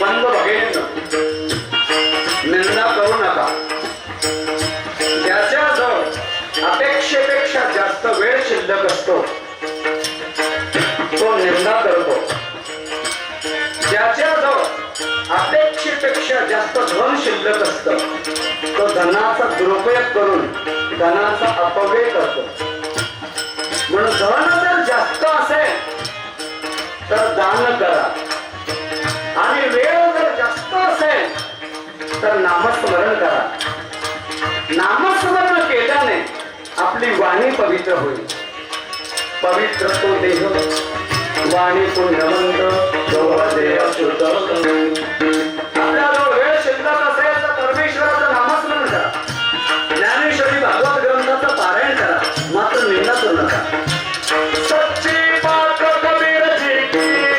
बंद बघेन निंदा करू नका. ज्याच्या जर अपेक्षेपेक्षा जास्त वेळ शिल्लक असतो तो निंदा करतो. ज्याच्या जवळ अपेक्षेपेक्षा जास्त धन शिल्लक असत तो धनाचा दुरुपयोग करून धनाचा अपव्यय करतो. म्हणून धन जर जास्त असेल तर दान करा. तर नामस्मरण करा. नामस्मरण केल्याने आपली वाणी पवित्र होईल. पवित्र तो देह वाणी पुण्यवंत